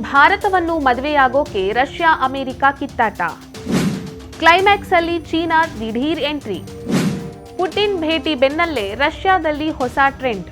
ಭಾರತವನ್ನು ಮದುವೆಯಾಗೋಕೆ Russia America ಕಿತ್ತಾಟ. ಕ್ಲೈಮ್ಯಾಕ್ಸ್ ಅಲ್ಲಿ ಚೀನಾ ದಿಢೀರ್ ಎಂಟ್ರಿ. ಪುಟಿನ್ ಭೇಟಿ ಬೆನ್ನಲ್ಲೇ ರಷ್ಯಾದಲ್ಲಿ ಹೊಸ ಟ್ರೆಂಡ್.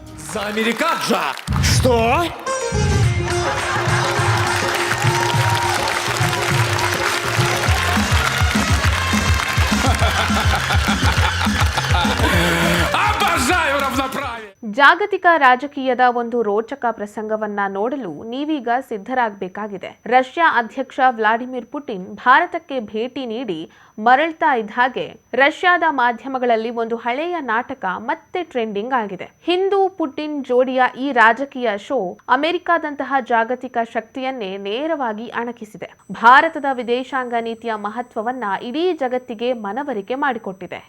ಜಾಗತಿಕ ರಾಜಕೀಯದ ಒಂದು ರೋಚಕ ಪ್ರಸಂಗವನ್ನ ನೋಡಲು ನೀವೀಗ ಸಿದ್ಧರಾಗಬೇಕಾಗಿದೆ. ರಷ್ಯಾ ಅಧ್ಯಕ್ಷ ವ್ಲಾಡಿಮಿರ್ ಪುಟಿನ್ ಭಾರತಕ್ಕೆ ಭೇಟಿ ನೀಡಿ ಮರಳ್ತಾ ಇದ್ದ ಹಾಗೆ ರಷ್ಯಾದ ಮಾಧ್ಯಮಗಳಲ್ಲಿ ಒಂದು ಹಳೆಯ ನಾಟಕ ಮತ್ತೆ ಟ್ರೆಂಡಿಂಗ್ ಆಗಿದೆ. ಹಿಂದೂ ಪುಟಿನ್ ಜೋಡಿಯ ಈ ರಾಜಕೀಯ ಶೋ ಅಮೆರಿಕಾದಂತಹ ಜಾಗತಿಕ ಶಕ್ತಿಯನ್ನೇ ನೇರವಾಗಿ ಅಣಕಿಸಿದೆ. ಭಾರತದ ವಿದೇಶಾಂಗ ನೀತಿಯ ಮಹತ್ವವನ್ನ ಇಡೀ ಜಗತ್ತಿಗೆ ಮನವರಿಕೆ ಮಾಡಿಕೊಟ್ಟಿದೆ.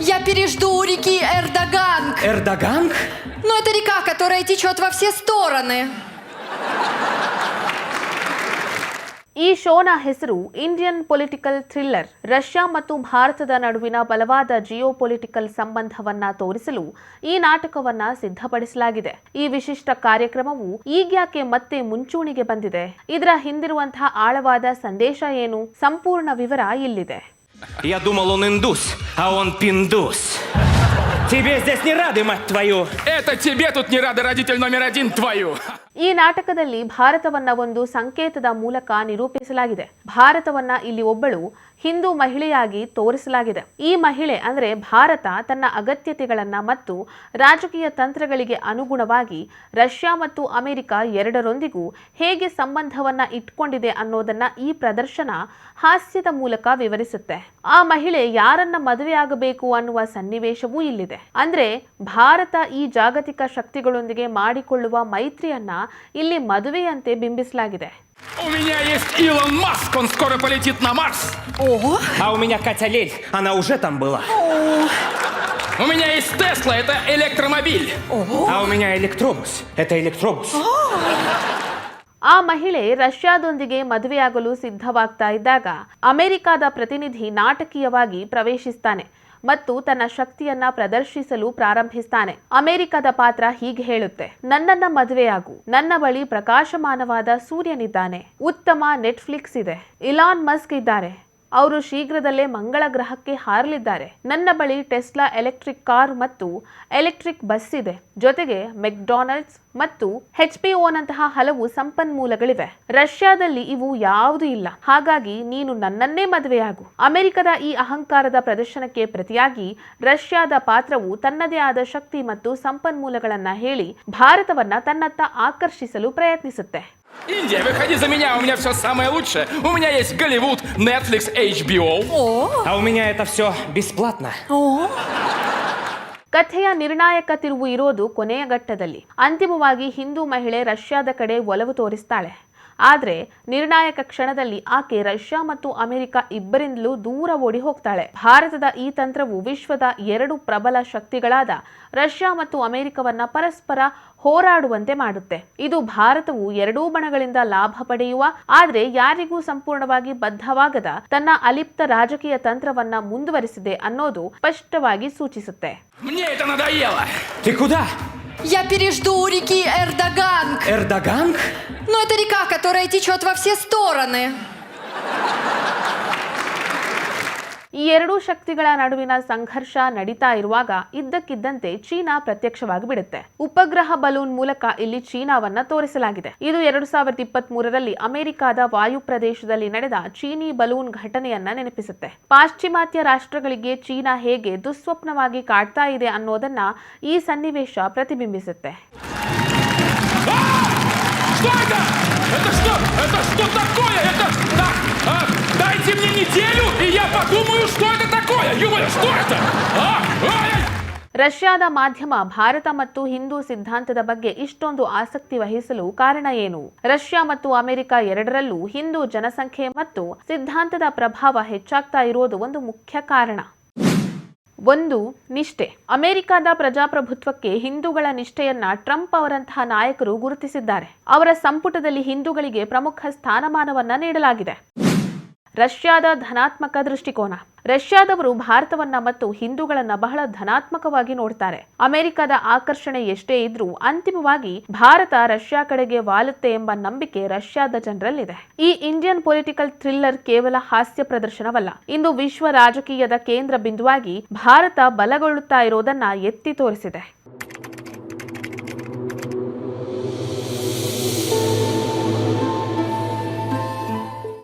Мне это надоело! Ты куда? Я пережду у реки Эрдоганг. Эрдоганг? Но это река, которая течет во все стороны. ಈ ಶೋನ ಹೆಸರು ಇಂಡಿಯನ್ ಪೊಲಿಟಿಕಲ್ ಥ್ರಿಲ್ಲರ್ ರಷ್ಯಾ ಮತ್ತು ಭಾರತದ ನಡುವಿನ ಬಲವಾದ ಜಿಯೋ ಪೊಲಿಟಿಕಲ್ ಸಂಬಂಧವನ್ನ ತೋರಿಸಲು ಈ ನಾಟಕವನ್ನ ಸಿದ್ಧಪಡಿಸಲಾಗಿದೆ ಈ ವಿಶಿಷ್ಟ ಕಾರ್ಯಕ್ರಮವು ಈಗ್ಯಾಕೆ ಮತ್ತೆ ಮುಂಚೂಣಿಗೆ ಬಂದಿದೆ ಇದರ ಹಿಂದಿರುವಂತಹ ಆಳವಾದ ಸಂದೇಶ ಏನು ಸಂಪೂರ್ಣ ವಿವರ ಇಲ್ಲಿದೆ Я думал, он индус, а он пиндус. Тебе здесь не рады, мать твою. Это тебе тут не рады родитель номер один твою! ಈ ನಾಟಕದಲ್ಲಿ ಭಾರತವನ್ನ ಒಂದು ಸಂಕೇತದ ಮೂಲಕ ನಿರೂಪಿಸಲಾಗಿದೆ. ಭಾರತವನ್ನ ಇಲ್ಲಿ ಒಬ್ಬಳು ಹಿಂದೂ ಮಹಿಳೆಯಾಗಿ ತೋರಿಸಲಾಗಿದೆ. ಈ ಮಹಿಳೆ ಅಂದ್ರೆ ಭಾರತ ತನ್ನ ಅಗತ್ಯತೆಗಳನ್ನ ಮತ್ತು ರಾಜಕೀಯ ತಂತ್ರಗಳಿಗೆ ಅನುಗುಣವಾಗಿ ರಷ್ಯಾ ಮತ್ತು ಅಮೆರಿಕ ಎರಡರೊಂದಿಗೂ ಹೇಗೆ ಸಂಬಂಧವನ್ನ ಇಟ್ಕೊಂಡಿದೆ ಅನ್ನೋದನ್ನ ಈ ಪ್ರದರ್ಶನ ಹಾಸ್ಯದ ಮೂಲಕ ವಿವರಿಸುತ್ತೆ. ಆ ಮಹಿಳೆ ಯಾರನ್ನ ಮದುವೆಯಾಗಬೇಕು ಅನ್ನುವ ಸನ್ನಿವೇಶವೂ ಇಲ್ಲಿದೆ. ಅಂದ್ರೆ ಭಾರತ ಈ ಜಾಗತಿಕ ಶಕ್ತಿಗಳೊಂದಿಗೆ ಮಾಡಿಕೊಳ್ಳುವ ಮೈತ್ರಿಯನ್ನ ಇಲ್ಲಿ ಮದುವೆಯಂತೆ ಬಿಂಬಿಸಲಾಗಿದೆ У меня есть Илон Маск, он скоро полетит на Марс! О, А у меня Катя Лель, она уже там была. У меня есть Тесла, это электромобиль! А у меня электробус. Это электробус. ಆ ಮಹಿಳೆ ರಷ್ಯಾದೊಂದಿಗೆ ಮದುವೆಯಾಗಲು ಸಿದ್ಧವಾಗ್ತಾ ಇದ್ದಾಗ ಅಮೆರಿಕದ ಪ್ರತಿನಿಧಿ ನಾಟಕೀಯವಾಗಿ ಪ್ರವೇಶಿಸ್ತಾನೆ ಮತ್ತು ತನ್ನ ಶಕ್ತಿಯನ್ನ ಪ್ರದರ್ಶಿಸಲು ಪ್ರಾರಂಭಿಸ್ತಾನೆ. ಅಮೆರಿಕದ ಪಾತ್ರ ಹೀಗೆ ಹೇಳುತ್ತೆ. ನನ್ನನ್ನ ಮದುವೆಯಾಗು. ನನ್ನ ಬಳಿ ಪ್ರಕಾಶಮಾನವಾದ ಸೂರ್ಯನಿದ್ದಾನೆ. ಉತ್ತಮ ನೆಟ್ಫ್ಲಿಕ್ಸ್ ಇದೆ. ಇಲಾನ್ ಮಸ್ಕ್ ಇದ್ದಾರೆ. ಅವರು ಶೀಘ್ರದಲ್ಲೇ ಮಂಗಳ ಗ್ರಹಕ್ಕೆ ಹಾರಲಿದ್ದಾರೆ. ನನ್ನ ಬಳಿ ಟೆಸ್ಲಾ ಎಲೆಕ್ಟ್ರಿಕ್ ಕಾರ್ ಮತ್ತು ಎಲೆಕ್ಟ್ರಿಕ್ ಬಸ್ ಇದೆ. ಜೊತೆಗೆ ಮೆಕ್ಡೊನಾಲ್ಡ್ಸ್ ಮತ್ತು ಹೆಚ್ ಪಿ ನಂತಹ ಹಲವು ಸಂಪನ್ಮೂಲಗಳಿವೆ. ರಷ್ಯಾದಲ್ಲಿ ಇವು ಯಾವುದೂ ಇಲ್ಲ. ಹಾಗಾಗಿ ನೀನು ನನ್ನನ್ನೇ ಮದುವೆಯಾಗು. ಅಮೆರಿಕದ ಈ ಅಹಂಕಾರದ ಪ್ರದರ್ಶನಕ್ಕೆ ಪ್ರತಿಯಾಗಿ ರಷ್ಯಾದ ಪಾತ್ರವು ತನ್ನದೇ ಆದ ಶಕ್ತಿ ಮತ್ತು ಸಂಪನ್ಮೂಲಗಳನ್ನ ಹೇಳಿ ಭಾರತವನ್ನ ತನ್ನತ್ತ ಆಕರ್ಷಿಸಲು ಪ್ರಯತ್ನಿಸುತ್ತೆ. Индия, выходи за меня, у меня все самое лучшее! У меня есть Голливуд, Netflix, HBO! о, А у меня это все бесплатно. о. ಕಥೆಯ ನಿರ್ಣಾಯಕ ತಿರುವು ಇರೋದು ಕೊನೆಯ ಘಟ್ಟದಲ್ಲಿ ಅಂತಿಮವಾಗಿ ಹಿಂದೂ ಮಹಿಳೆ ರಷ್ಯಾದ ಕಡೆ ಒಲವು ತೋರಿಸ್ತಾಳೆ ಆದ್ರೆ ನಿರ್ಣಾಯಕ ಕ್ಷಣದಲ್ಲಿ ಆಕೆ ರಷ್ಯಾ ಮತ್ತು ಅಮೆರಿಕ ಇಬ್ಬರಿಂದಲೂ ದೂರ ಓಡಿ ಹೋಗ್ತಾಳೆ ಭಾರತದ ಈ ತಂತ್ರವು ವಿಶ್ವದ ಎರಡು ಪ್ರಬಲ ಶಕ್ತಿಗಳಾದ ರಷ್ಯಾ ಮತ್ತು ಅಮೆರಿಕವನ್ನ ಪರಸ್ಪರ ಹೋರಾಡುವಂತೆ ಮಾಡುತ್ತೆ ಇದು ಭಾರತವು ಎರಡೂ ಬಣಗಳಿಂದ ಲಾಭ ಪಡೆಯುವ ಆದ್ರೆ ಯಾರಿಗೂ ಸಂಪೂರ್ಣವಾಗಿ ಬದ್ಧವಾಗದ ತನ್ನ ಅಲಿಪ್ತ ರಾಜಕೀಯ ತಂತ್ರವನ್ನ ಮುಂದುವರಿಸಿದೆ ಅನ್ನೋದು ಸ್ಪಷ್ಟವಾಗಿ ಸೂಚಿಸುತ್ತೆ Мне это надоело! Ты куда? Я пережду у реки Эрдоганг. Эрдоганг? Но это река, которая течет во все стороны. ಈ ಎರಡೂ ಶಕ್ತಿಗಳ ನಡುವಿನ ಸಂಘರ್ಷ ನಡೀತಾ ಇರುವಾಗ ಇದ್ದಕ್ಕಿದ್ದಂತೆ ಚೀನಾ ಪ್ರತ್ಯಕ್ಷವಾಗಿ ಬಿಡುತ್ತೆ ಉಪಗ್ರಹ ಬಲೂನ್ ಮೂಲಕ ಇಲ್ಲಿ ಚೀನಾವನ್ನ ತೋರಿಸಲಾಗಿದೆ ಇದು ಎರಡು ಸಾವಿರದ ಇಪ್ಪತ್ತ್ ಮೂರರಲ್ಲಿ ಅಮೆರಿಕದ ವಾಯು ಪ್ರದೇಶದಲ್ಲಿ ನಡೆದ ಚೀನಿ ಬಲೂನ್ ಘಟನೆಯನ್ನ ನೆನಪಿಸುತ್ತೆ ಪಾಶ್ಚಿಮಾತ್ಯ ರಾಷ್ಟ್ರಗಳಿಗೆ ಚೀನಾ ಹೇಗೆ ದುಸ್ವಪ್ನವಾಗಿ ಕಾಡ್ತಾ ಇದೆ ಅನ್ನೋದನ್ನ ಈ ಸನ್ನಿವೇಶ ಪ್ರತಿಬಿಂಬಿಸುತ್ತೆ Что это? Это что? Это что такое? Это... Так, а, дайте мне неделю, и я подумаю, что это такое! Юля, что это? А? Ай! ರಷ್ಯಾದ ಮಾಧ್ಯಮ ಭಾರತ ಮತ್ತು ಹಿಂದೂ ಸಿದ್ಧಾಂತದ ಬಗ್ಗೆ ಇಷ್ಟೊಂದು ಆಸಕ್ತಿ ವಹಿಸಲು ಕಾರಣ ಏನು ರಷ್ಯಾ ಮತ್ತು ಅಮೆರಿಕ ಎರಡರಲ್ಲೂ ಹಿಂದೂ ಜನಸಂಖ್ಯೆ ಮತ್ತು ಸಿದ್ಧಾಂತದ ಪ್ರಭಾವ ಹೆಚ್ಚಾಗ್ತಾ ಇರೋದು ಒಂದು ಮುಖ್ಯ ಕಾರಣ ಒಂದು ನಿಷ್ಠೆ. ಅಮೆರಿಕದ ಪ್ರಜಾಪ್ರಭುತ್ವಕ್ಕೆ ಹಿಂದೂಗಳ ನಿಷ್ಠೆಯನ್ನ ಟ್ರಂಪ್ ಅವರಂತಹ ನಾಯಕರು ಗುರುತಿಸಿದ್ದಾರೆ. ಅವರ ಸಂಪುಟದಲ್ಲಿ ಹಿಂದೂಗಳಿಗೆ ಪ್ರಮುಖ ಸ್ಥಾನಮಾನವನ್ನ ನೀಡಲಾಗಿದೆ. ರಷ್ಯಾದ ಧನಾತ್ಮಕ ದೃಷ್ಟಿಕೋನ. ರಷ್ಯಾದವರು ಭಾರತವನ್ನ ಮತ್ತು ಹಿಂದೂಗಳನ್ನ ಬಹಳ ಧನಾತ್ಮಕವಾಗಿ ನೋಡ್ತಾರೆ. ಅಮೆರಿಕದ ಆಕರ್ಷಣೆ ಎಷ್ಟೇ ಇದ್ರೂ ಅಂತಿಮವಾಗಿ ಭಾರತ ರಷ್ಯಾ ಕಡೆಗೆ ವಾಲುತ್ತೆ ಎಂಬ ನಂಬಿಕೆ ರಷ್ಯಾದ ಜನರಲ್ಲಿದೆ. ಈ ಇಂಡಿಯನ್ ಪೊಲಿಟಿಕಲ್ ಥ್ರಿಲ್ಲರ್ ಕೇವಲ ಹಾಸ್ಯ ಪ್ರದರ್ಶನವಲ್ಲ, ಇಂದು ವಿಶ್ವ ರಾಜಕೀಯದ ಕೇಂದ್ರ ಬಿಂದುವಾಗಿ ಭಾರತ ಬಲಗೊಳ್ಳುತ್ತಾ ಇರೋದನ್ನ ಎತ್ತಿ ತೋರಿಸಿದೆ.